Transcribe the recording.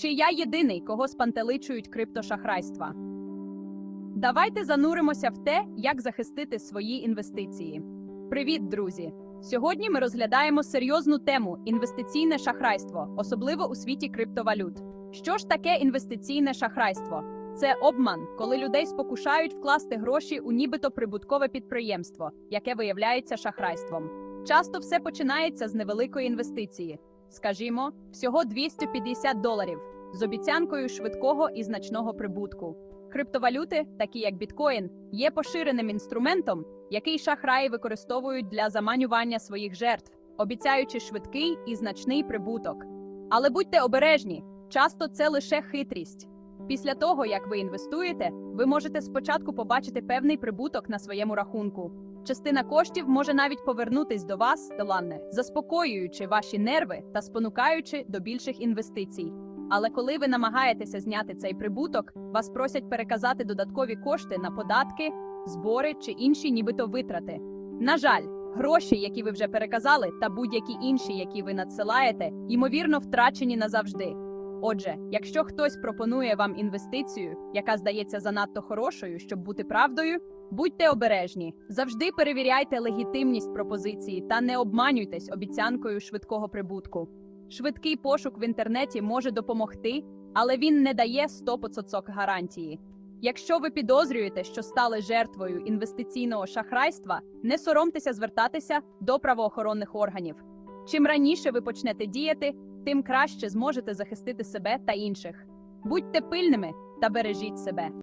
Чи я єдиний, кого спантеличують криптошахрайства? Давайте зануримося в те, як захистити свої інвестиції. Привіт, друзі! Сьогодні ми розглядаємо серйозну тему інвестиційне шахрайство, особливо у світі криптовалют. Що ж таке інвестиційне шахрайство? Це обман, коли людей спокушають вкласти гроші у нібито прибуткове підприємство, яке виявляється шахрайством. Часто все починається з невеликої інвестиції, скажімо, всього 250 доларів, з обіцянкою швидкого і значного прибутку. Криптовалюти, такі як біткоін, є поширеним інструментом, який шахраї використовують для заманювання своїх жертв, обіцяючи швидкий і значний прибуток. Але будьте обережні, часто це лише хитрість. Після того, як ви інвестуєте, ви можете спочатку побачити певний прибуток на своєму рахунку. Частина коштів може навіть повернутись до вас, Деланне, заспокоюючи ваші нерви та спонукаючи до більших інвестицій. Але коли ви намагаєтеся зняти цей прибуток, вас просять переказати додаткові кошти на податки, збори чи інші нібито витрати. На жаль, гроші, які ви вже переказали, та будь-які інші, які ви надсилаєте, ймовірно втрачені назавжди. Отже, якщо хтось пропонує вам інвестицію, яка здається занадто хорошою, щоб бути правдою, будьте обережні. Завжди перевіряйте легітимність пропозиції та не обманюйтесь обіцянкою швидкого прибутку. Швидкий пошук в інтернеті може допомогти, але він не дає 100% гарантії. Якщо ви підозрюєте, що стали жертвою інвестиційного шахрайства, не соромтеся звертатися до правоохоронних органів. Чим раніше ви почнете діяти, тим краще зможете захистити себе та інших. Будьте пильними та бережіть себе.